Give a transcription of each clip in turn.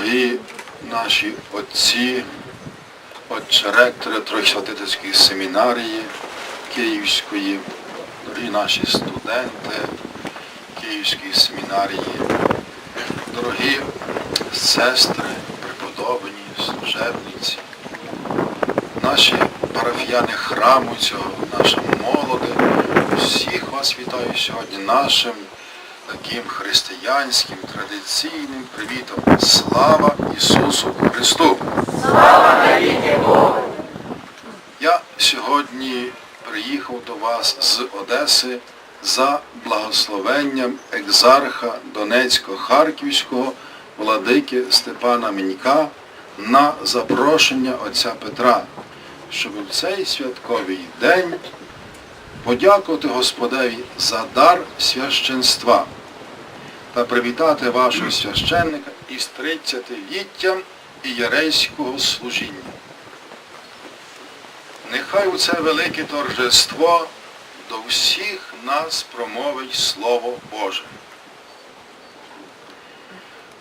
Дорогі наші отці, отче ректори Тройсвятительської семінарії Київської, дорогі наші студенти Київської семінарії, дорогі сестри, преподобні, служебниці, наші парафіяни храму цього, наша молоде, всіх вас вітаю сьогодні нашим таким християнським традиційним привітом. Слава Ісусу Христу! Я сьогодні приїхав до вас з Одеси за благословенням екзарха Донецько-Харківського владики Степана Мінька на запрошення отця Петра, щоб в цей святковий день подякувати Господеві за дар священства та привітати вашого священника із 30-літтям ієрейського служіння. Нехай у це велике торжество до всіх нас промовить Слово Боже.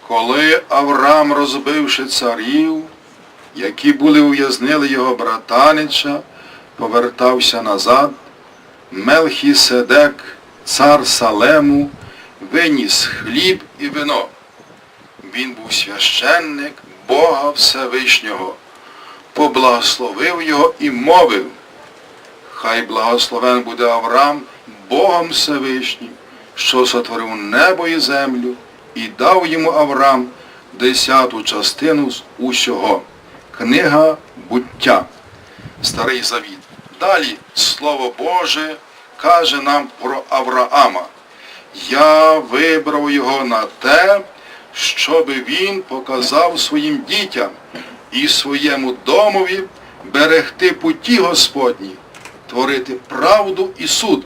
Коли Авраам, розбивши царів, які були ув'язнили його братанича, повертався назад, Мелхіседек, цар Салему, виніс хліб і вино. Він був священник Бога Всевишнього, поблагословив його і мовив, хай благословен буде Авраам Богом Всевишнім, що сотворив небо і землю, і дав йому Авраам десяту частину з усього. Книга буття. Старий Завіт. Далі Слово Боже каже нам про Авраама. Я вибрав його на те, щоб він показав своїм дітям і своєму домові берегти путі Господні, творити правду і суд,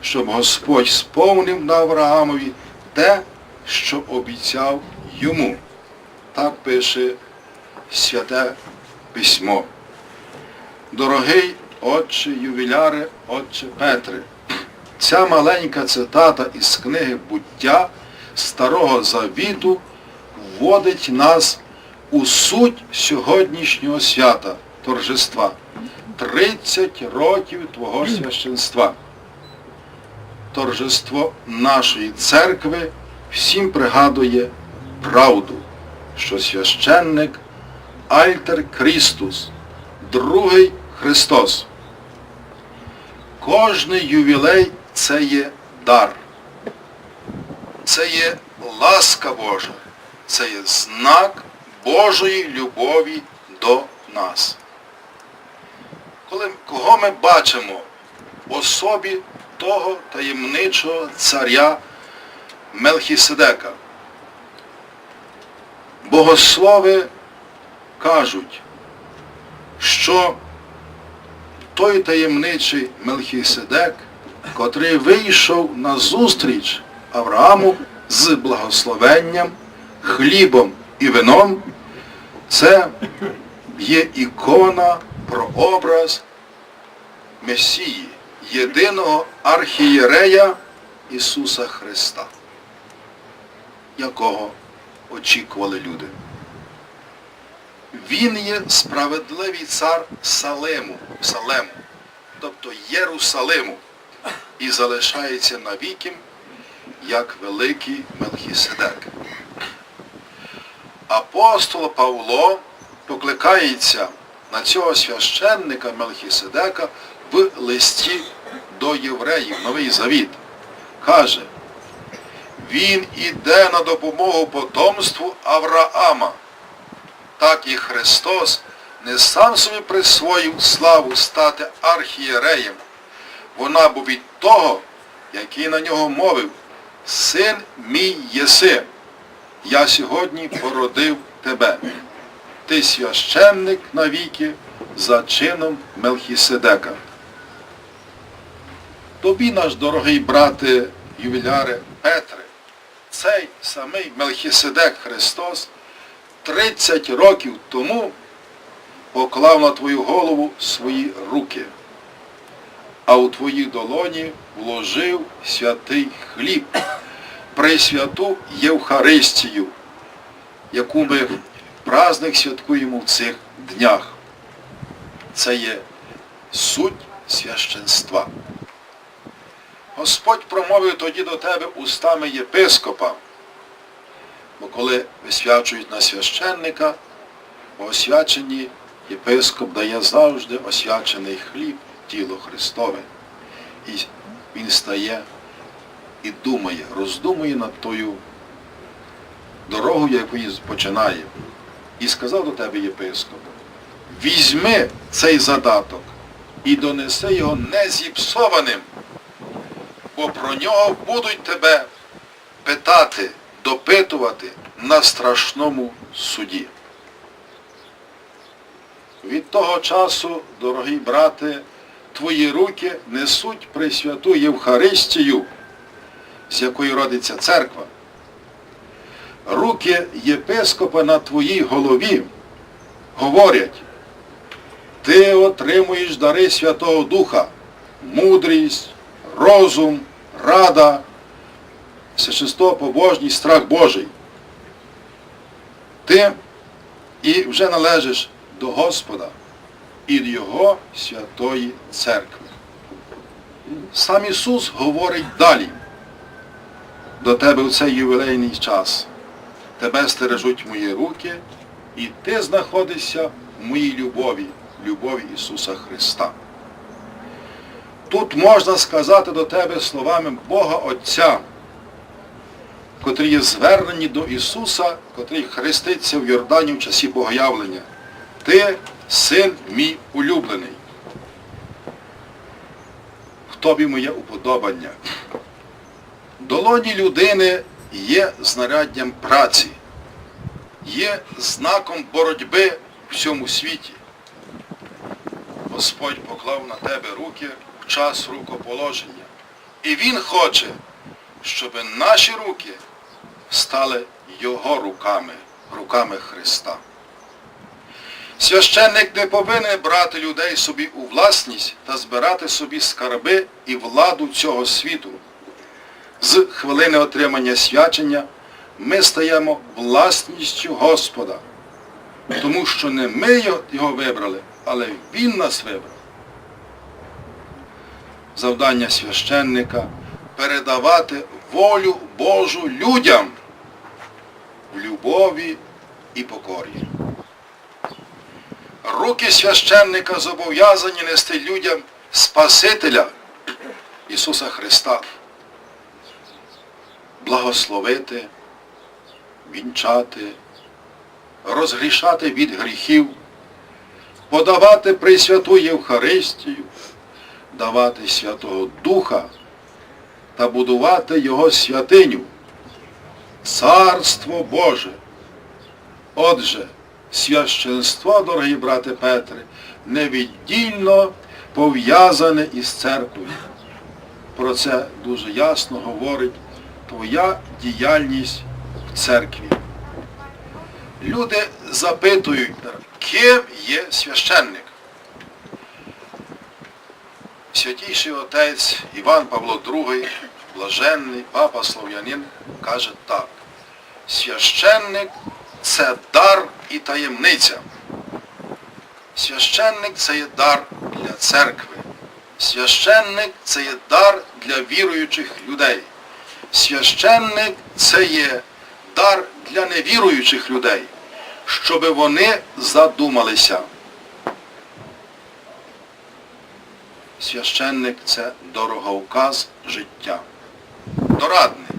щоб Господь сповнив на Авраамові те, що обіцяв йому. Так пише Святе Письмо. Дорогий отче ювіляре, отче Петре, ця маленька цитата із книги буття Старого Завіту вводить нас у суть сьогоднішнього свята, торжества. 30 років Твого священства. Торжество нашої церкви всім пригадує правду, що священник Альтер Крістус, другий Христос. Кожний ювілей це є дар. Це є ласка Божа, це є знак Божої любові до нас. Коли, кого ми бачимо в особі того таємничого царя Мелхіседека? Богослови кажуть, що той таємничий Мелхіседек, котрий вийшов на зустріч Аврааму з благословенням, хлібом і вином, це є ікона, прообраз Месії, єдиного архієрея Ісуса Христа, якого очікували люди. Він є справедливий цар Салему, Салему, тобто Єрусалиму, і залишається навіки, як великий Мелхіседек. Апостол Павло покликається на цього священника Мелхіседека в листі до євреїв, Новий Завіт. Каже, він іде на допомогу потомству Авраама так і Христос не сам собі присвоїв славу стати архієреєм. Вона був від того, який на нього мовив, Син мій єси, я сьогодні породив тебе. Ти священник навіки за чином Мелхіседека. Тобі, наш дорогий брате ювіляре Петре, цей самий Мелхіседек Христос 30 років тому поклав на твою голову свої руки, а у твої долоні вложив святий хліб, пресвяту Євхаристію, яку ми праздник святкуємо в цих днях. Це є суть священства. Господь промовив тоді до тебе устами єпископа, бо коли висвячують на священника, по освяченні єпископ дає завжди освячений хліб, тіло Христове. І він стає і думає, роздумує над тою дорогою, яку він починає. І сказав до тебе єпископ, візьми цей задаток і донеси його не зіпсованим, бо про нього будуть тебе питати, допитувати на страшному суді. Від того часу, дорогі брати, твої руки несуть Пресвяту Євхаристію, з якої родиться церква. Руки єпископа на твоїй голові говорять, ти отримуєш дари Святого Духа, мудрість, розум, рада, всечисто побожність, страх Божий. Ти і вже належиш до Господа і Його святої церкви. Сам Ісус говорить далі до тебе в цей ювілейний час. Тебе стережуть мої руки, і ти знаходишся в моїй любові, любові Ісуса Христа. Тут можна сказати до тебе словами Бога Отця, котрі є звернені до Ісуса, котрий хреститься в Йордані в часі Богоявлення. Ти син мій улюблений. В тобі моє уподобання. Долоні людини є знаряддям праці, є знаком боротьби в всьому світі. Господь поклав на тебе руки в час рукоположення. І Він хоче, щоб наші руки стали Його руками, руками Христа. Священник не повинен брати людей собі у власність та збирати собі скарби і владу цього світу. З хвилини отримання свячення ми стаємо власністю Господа, тому що не ми його вибрали, але Він нас вибрав. Завдання священника передавати волю Божу людям в любові і покорі. Руки священника зобов'язані нести людям Спасителя Ісуса Христа благословити, вінчати, розгрішати від гріхів, подавати Пресвяту Євхаристію, давати Святого Духа та будувати Його святиню, Царство Боже. Отже, священство, дорогі брати Петре, невіддільно пов'язане із церквою. Про це дуже ясно говорить твоя діяльність в церкві. Люди запитують, ким є священник. Святійший отець Іван Павло II, блаженний папа Слов'янин, каже так. Священник це дар і таємниця. Священник це є дар для церкви. Священник це є дар для віруючих людей. Священник це є дар для невіруючих людей, щоб вони задумалися. Священник це дороговказ життя, дорадник,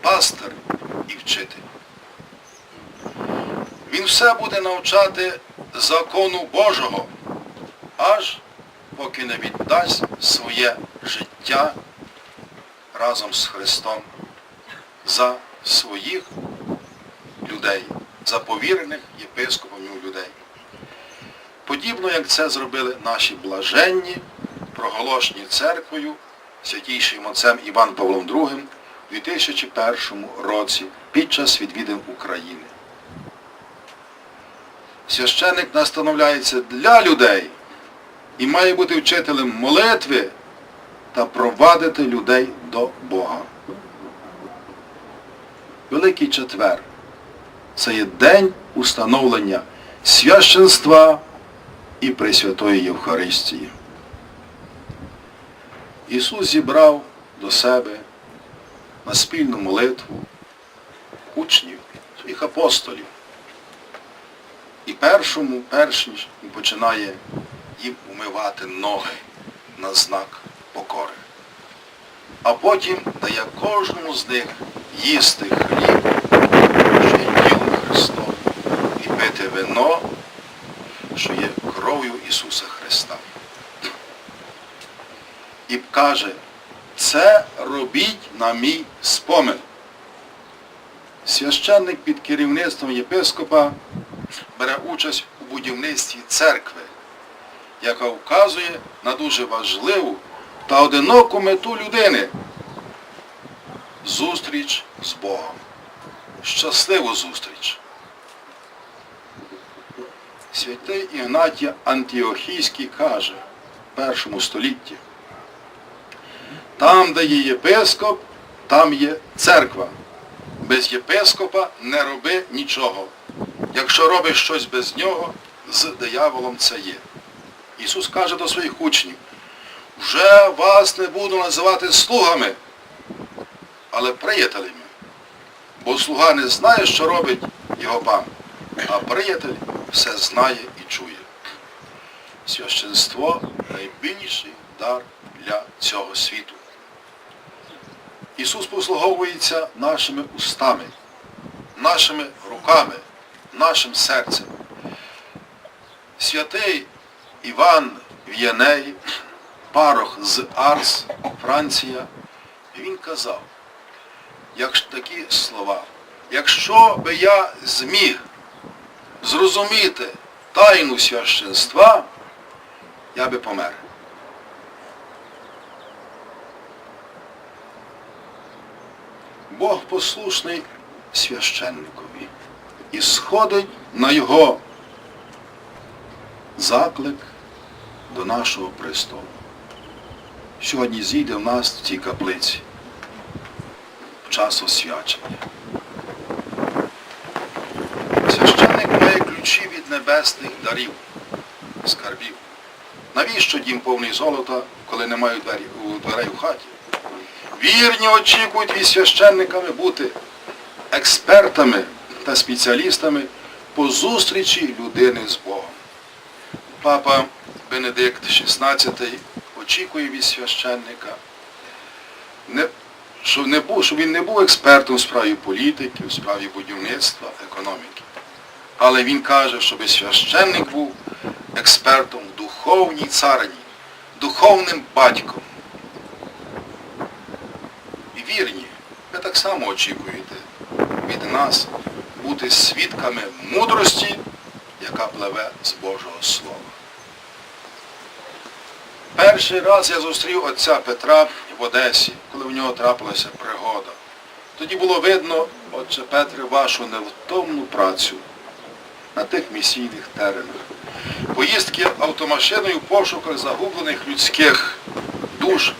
пастир і вчитель. Він все буде навчати закону Божого, аж поки не віддасть своє життя разом з Христом за своїх людей, за повірених єпископом людей. Подібно, як це зробили наші блаженні, проголошені церквою, святійшим отцем Іван Павлом II у 2001 році під час відвідин України. Священник настановляється для людей і має бути вчителем молитви та провадити людей до Бога. Великий четвер це є день установлення священства і Пресвятої Євхаристії. Ісус зібрав до себе на спільну молитву учнів, своїх апостолів. І першому, перш ніж він починає їм умивати ноги на знак покори. А потім дає кожному з них їсти хліб, що є тілом Христовим, і пити вино, що є кров'ю Ісуса Христа. І каже, це робіть на мій спомин. Священник під керівництвом єпископа бере участь у будівництві церкви, яка вказує на дуже важливу та одиноку мету людини зустріч з Богом. Щасливу зустріч. Святий Ігнатій Антіохійський каже в першому столітті, там, де є єпископ, там є церква. Без єпископа не роби нічого. Якщо робиш щось без нього, з дияволом це є. Ісус каже до своїх учнів, вже вас не буду називати слугами, але приятелями. Бо слуга не знає, що робить його пан, а приятель все знає і чує. Священство найбільший дар для цього світу. Ісус послуговується нашими устами, нашими руками, нашим серцем. Святий Іван В'яней, парох з Арс, Франція, він казав, як такі слова, якщо би я зміг зрозуміти тайну священства, я би помер. Бог послушний священникові і сходить на його заклик до нашого престолу. Сьогодні зійде в нас в цій каплиці в час освячення. Священник має ключі від небесних дарів, скарбів. Навіщо дім повний золота, коли немає дверей у хаті? Вірні очікують від священниками бути експертами та спеціалістами по зустрічі людини з Богом. Папа Бенедикт XVI очікує від священника, щоб, не був, щоб він не був експертом у справі політики, у справі будівництва, економіки. Але він каже, щоб священник був експертом в духовній царині, духовним батьком. І вірні, ви так само очікуєте від нас бути свідками мудрості, яка пливе з Божого Слова. Перший раз я зустрів отця Петра в Одесі, коли в нього трапилася пригода. Тоді було видно, отче Петре, вашу невтомну працю на тих місійних теренах. Поїздки автомашиною в пошуках загублених людських душ.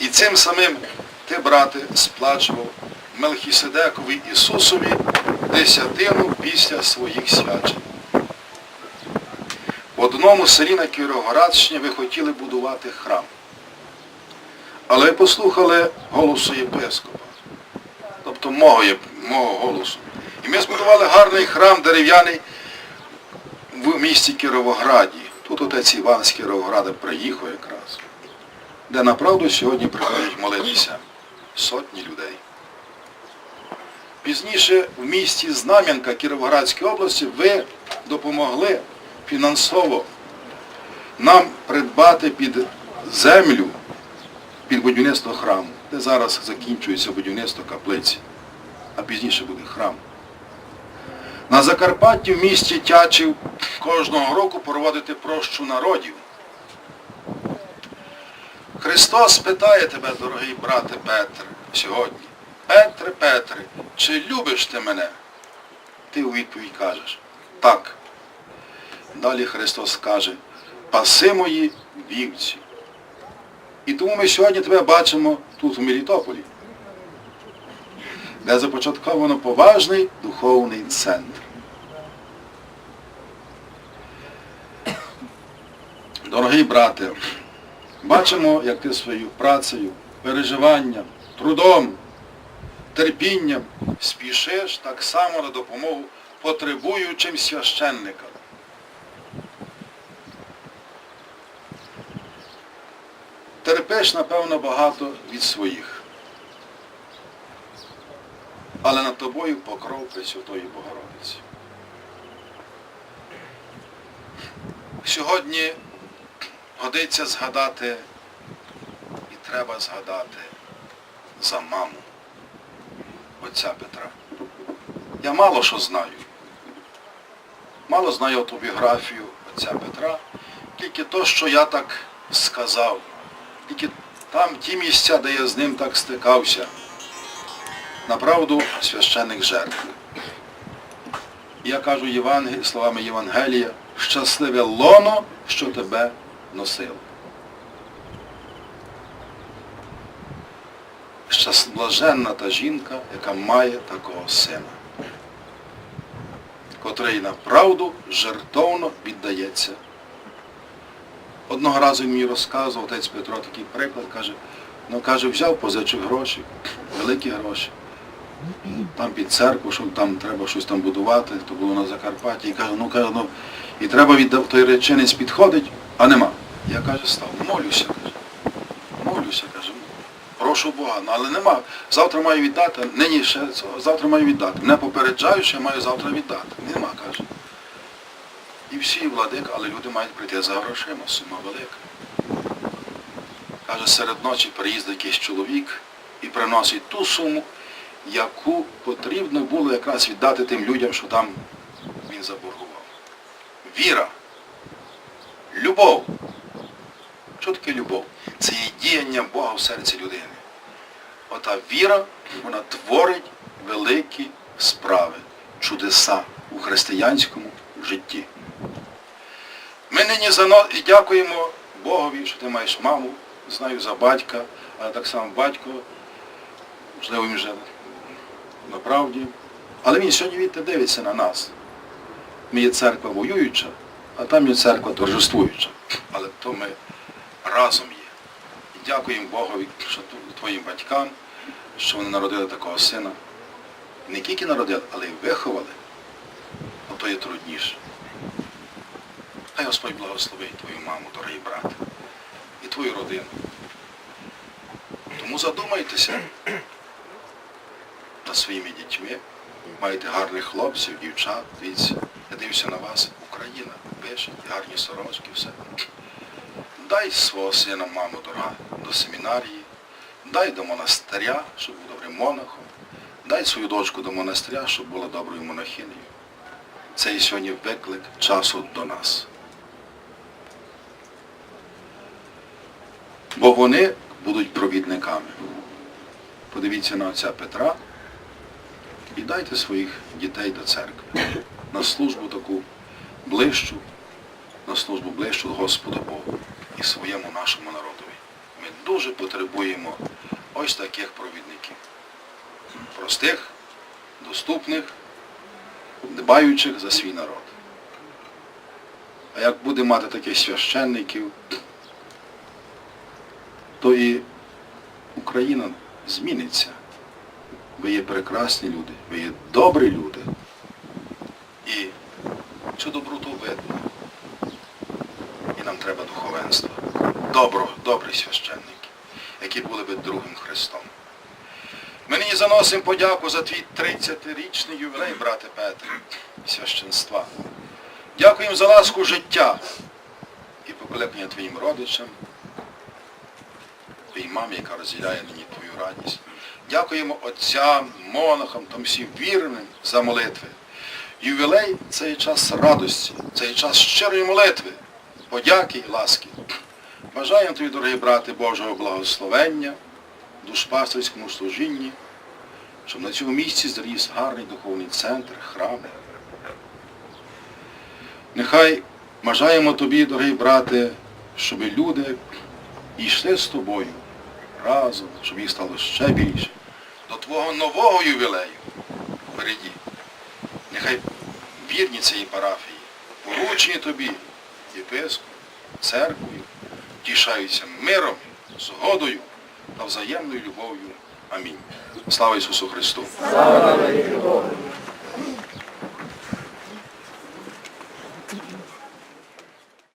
І цим самим ти, брате, сплачував Мелхіседекові Ісусові десятину після своїх свячень. В одному селі на Кіровоградщині ви хотіли будувати храм. Але послухали голосу єпископа, тобто мого, мого голосу. І ми збудували гарний храм дерев'яний в місті Кіровограді. Тут отець Іван з Кіровограда приїхав якраз, де направду сьогодні приходять молитися сотні людей. Пізніше в місті Знам'янка Кіровоградської області ви допомогли фінансово нам придбати під землю, під будівництво храму, де зараз закінчується будівництво каплиці, а пізніше буде храм. На Закарпатті в місті Тячів кожного року проводити прощу народів. Христос питає тебе, дорогий брате Петре, сьогодні. Петре, Петре, чи любиш ти мене? Ти у відповідь кажеш, так. Далі Христос каже, паси мої вівці. І тому ми сьогодні тебе бачимо тут у Мелітополі, де започатковано поважний духовний центр. Дорогий брате, бачимо, як ти своєю працею, переживанням, трудом, терпінням спішиш так само на допомогу потребуючим священникам. Терпиш, напевно, багато від своїх. Але над тобою покров Пресвятої Богородиці. Сьогодні годиться згадати і треба згадати за маму отця Петра. Я мало що знаю. Мало знаю автобіографію отця Петра, тільки то, що я так сказав, тільки там ті місця, де я з ним так стикався. Направду священик жертви. Я кажу Євангелі, словами Євангелія, щасливе лоно, що тебе носило. Блаженна та жінка, яка має такого сина, котрий направду жертовно віддається. Одного разу мені розказував, отець Петро такий приклад, каже, ну каже, взяв позичив гроші, великі гроші. Там під церкву, що там треба щось там будувати, то було на Закарпатті, і каже, ну каже, ну і треба віддав той речинець підходить, а нема. Я каже, став, молюся, каже. Молюся, каже. Прошу Бога, але нема. Завтра маю віддати, нині ще завтра маю віддати. Мене попереджаю, що маю завтра віддати. Нема, каже. І всі владик, але люди мають прийти за грошима, сума велика. Каже, серед ночі приїздить якийсь чоловік і приносить ту суму, яку потрібно було якраз віддати тим людям, що там він заборгував. Віра. Любов. Що таке любов? Це є діяння Бога в серці людини. Ота віра, вона творить великі справи, чудеса у християнському житті. Ми нині і дякуємо Богові, що ти маєш маму, знаю за батька, але так само батько, можливо, він вже на. Але він сьогодні відте дивиться на нас. Ми є церква воююча, а там є церква торжествуюча. Але то ми разом є. І дякуємо Богові, що твоїм батькам, що вони народили такого сина. Не тільки народили, але й виховали. Ото є трудніше. Хай Господь благословить твою маму, дорогий брат, і твою родину. Тому задумайтеся над своїми дітьми. Маєте гарних хлопців, дівчат, дивіться. Я дивлюся на вас, Україна, пише, гарні сорочки, все. Дай свого сина, маму, дорога, до семінарії, дай до монастиря, щоб був добрим монахом, дай свою дочку до монастиря, щоб була доброю монахинею. Це і сьогодні виклик часу до нас. Бо вони будуть провідниками. Подивіться на отця Петра і дайте своїх дітей до церкви на службу таку ближчу, на службу ближчу Господу Богу і своєму нашому народові. Ми дуже потребуємо ось таких провідників. Простих, доступних, дбаючих за свій народ. А як буде мати таких священників, то і Україна зміниться. Ви є прекрасні люди, ви є добрі люди. І цю доброту видно. Треба духовенства. Добро, добрі священники, які були би другим Христом. Ми нині заносимо подяку за твій 30-річний ювілей, брате Петре, священства. Дякуємо за ласку життя і покликання твоїм родичам, твоїй мамі, яка розділяє нині твою радість. Дякуємо отцям, монахам, там всім вірним за молитви. Ювілей це є час радості, це є час щирої молитви, подяки і ласки. Бажаємо тобі, дорогі брати, Божого благословення, душпастерському служінні, щоб на цьому місці зріс гарний духовний центр, храм. Нехай бажаємо тобі, дорогі брати, щоб люди йшли з тобою разом, щоб їх стало ще більше. до Твого нового ювілею впереді. Нехай вірні цієї парафії, поручені тобі, єпископ, церквою, тішаються миром, згодою та взаємною любов'ю. Амінь. Слава Ісусу Христу! Слава.